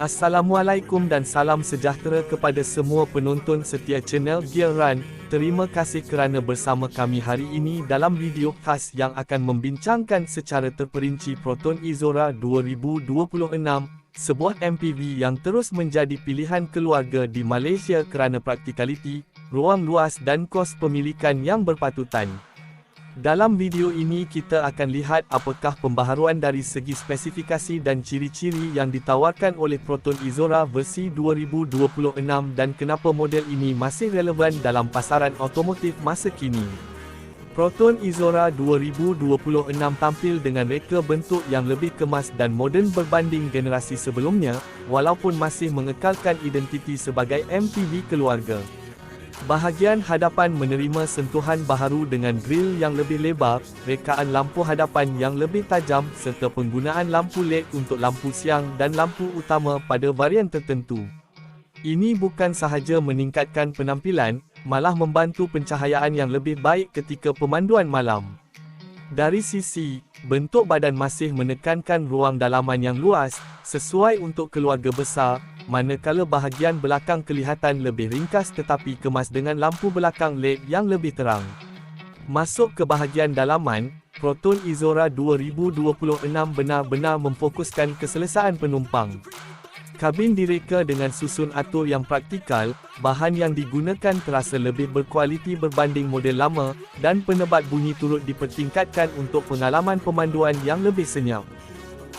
Assalamualaikum dan salam sejahtera kepada semua penonton setia channel Gear Run. Terima kasih kerana bersama kami hari ini dalam video khas yang akan membincangkan secara terperinci Proton Izora 2026, sebuah MPV yang terus menjadi pilihan keluarga di Malaysia kerana praktikaliti, ruang luas dan kos pemilikan yang berpatutan. Dalam video ini kita akan lihat apakah pembaharuan dari segi spesifikasi dan ciri-ciri yang ditawarkan oleh Proton Izora versi 2026 dan kenapa model ini masih relevan dalam pasaran otomotif masa kini. Proton Izora 2026 tampil dengan reka bentuk yang lebih kemas dan moden berbanding generasi sebelumnya, walaupun masih mengekalkan identiti sebagai MPV keluarga. Bahagian hadapan menerima sentuhan baharu dengan grill yang lebih lebar, rekaan lampu hadapan yang lebih tajam serta penggunaan lampu LED untuk lampu siang dan lampu utama pada varian tertentu. Ini bukan sahaja meningkatkan penampilan, malah membantu pencahayaan yang lebih baik ketika pemanduan malam. Dari sisi, bentuk badan masih menekankan ruang dalaman yang luas, sesuai untuk keluarga besar, manakala bahagian belakang kelihatan lebih ringkas tetapi kemas dengan lampu belakang LED yang lebih terang. Masuk ke bahagian dalaman, Proton Izora 2026 benar-benar memfokuskan keselesaan penumpang. Kabin direka dengan susun atur yang praktikal, bahan yang digunakan terasa lebih berkualiti berbanding model lama, dan penebat bunyi turut dipertingkatkan untuk pengalaman pemanduan yang lebih senyap.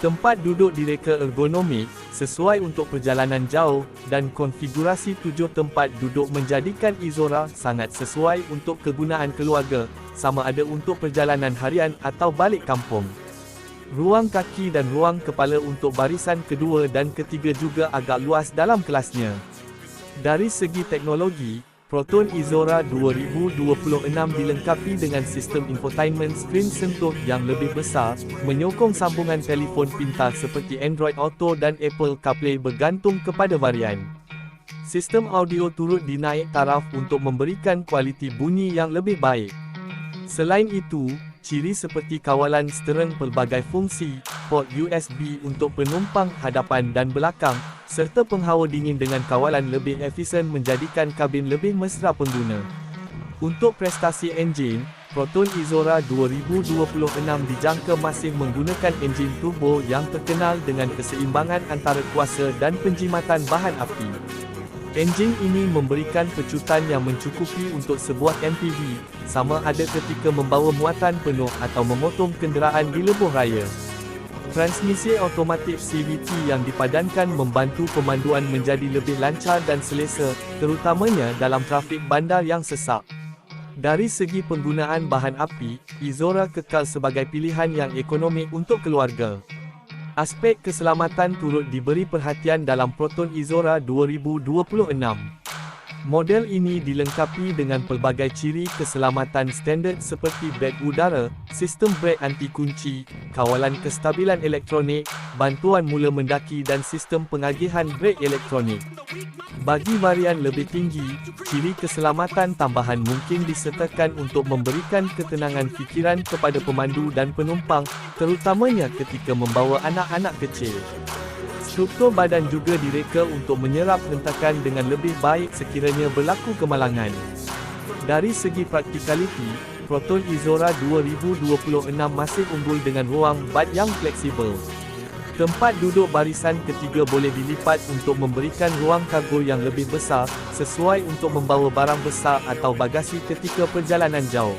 Tempat duduk direka ergonomik, sesuai untuk perjalanan jauh, dan konfigurasi tujuh tempat duduk menjadikan Izora sangat sesuai untuk kegunaan keluarga, sama ada untuk perjalanan harian atau balik kampung. Ruang kaki dan ruang kepala untuk barisan kedua dan ketiga juga agak luas dalam kelasnya. Dari segi teknologi, Proton Izora 2026 dilengkapi dengan sistem infotainment skrin sentuh yang lebih besar, menyokong sambungan telefon pintar seperti Android Auto dan Apple CarPlay bergantung kepada varian. Sistem audio turut dinaik taraf untuk memberikan kualiti bunyi yang lebih baik. Selain itu, ciri seperti kawalan steren pelbagai fungsi, port USB untuk penumpang hadapan dan belakang, serta penghawa dingin dengan kawalan lebih efisien menjadikan kabin lebih mesra pengguna. Untuk prestasi enjin, Proton Izora 2026 dijangka masih menggunakan enjin turbo yang terkenal dengan keseimbangan antara kuasa dan penjimatan bahan api. Enjin ini memberikan pecutan yang mencukupi untuk sebuah MPV, sama ada ketika membawa muatan penuh atau memotong kenderaan di lebuh raya. Transmisi automatik CVT yang dipadankan membantu pemanduan menjadi lebih lancar dan selesa, terutamanya dalam trafik bandar yang sesak. Dari segi penggunaan bahan api, Izora kekal sebagai pilihan yang ekonomik untuk keluarga. Aspek keselamatan turut diberi perhatian dalam Proton Izora 2026. Model ini dilengkapi dengan pelbagai ciri keselamatan standard seperti beg udara, sistem brek anti kunci, kawalan kestabilan elektronik, bantuan mula mendaki dan sistem pengagihan brek elektronik. Bagi varian lebih tinggi, ciri keselamatan tambahan mungkin disertakan untuk memberikan ketenangan fikiran kepada pemandu dan penumpang, terutamanya ketika membawa anak-anak kecil. Struktur badan juga direka untuk menyerap hentakan dengan lebih baik sekiranya berlaku kemalangan. Dari segi praktikaliti, Proton Izora 2026 masih unggul dengan ruang bad yang fleksibel. Tempat duduk barisan ketiga boleh dilipat untuk memberikan ruang kargo yang lebih besar, sesuai untuk membawa barang besar atau bagasi ketika perjalanan jauh.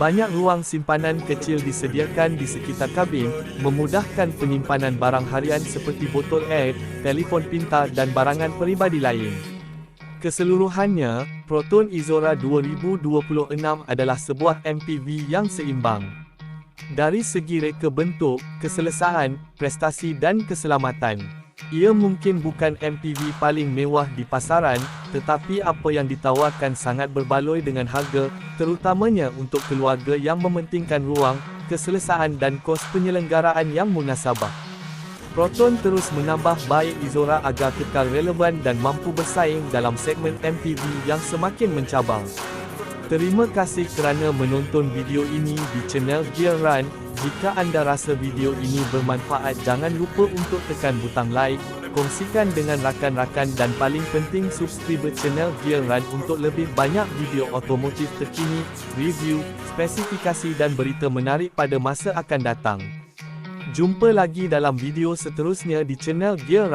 Banyak ruang simpanan kecil disediakan di sekitar kabin, memudahkan penyimpanan barang harian seperti botol air, telefon pintar dan barangan peribadi lain. Keseluruhannya, Proton Izora 2026 adalah sebuah MPV yang seimbang. Dari segi reka bentuk, keselesaan, prestasi dan keselamatan, ia mungkin bukan MPV paling mewah di pasaran, tetapi apa yang ditawarkan sangat berbaloi dengan harga, terutamanya untuk keluarga yang mementingkan ruang, keselesaan dan kos penyelenggaraan yang munasabah. Proton terus menambah baik Izora agar kekal relevan dan mampu bersaing dalam segmen MPV yang semakin mencabar. Terima kasih kerana menonton video ini di channel Gear Run. Jika anda rasa video ini bermanfaat jangan lupa untuk tekan butang like, kongsikan dengan rakan-rakan dan paling penting subscribe channel Gear Run untuk lebih banyak video otomotif terkini, review, spesifikasi dan berita menarik pada masa akan datang. Jumpa lagi dalam video seterusnya di channel Gear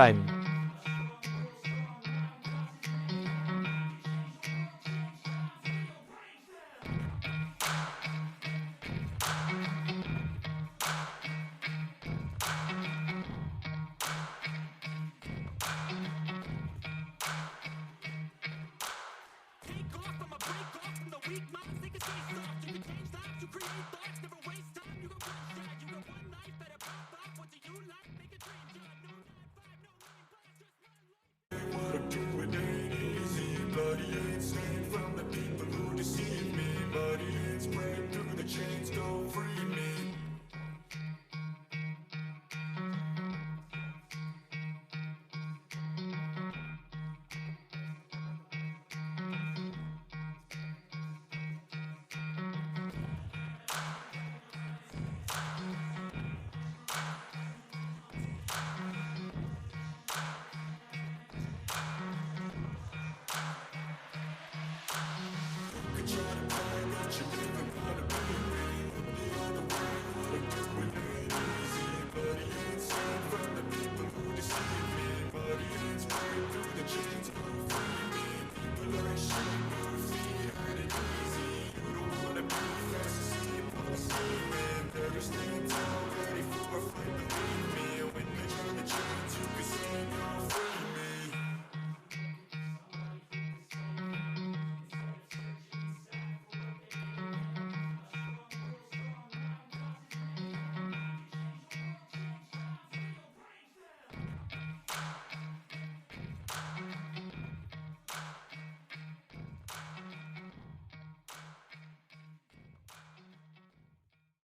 the weak. You can change lives, you create thoughts, never waste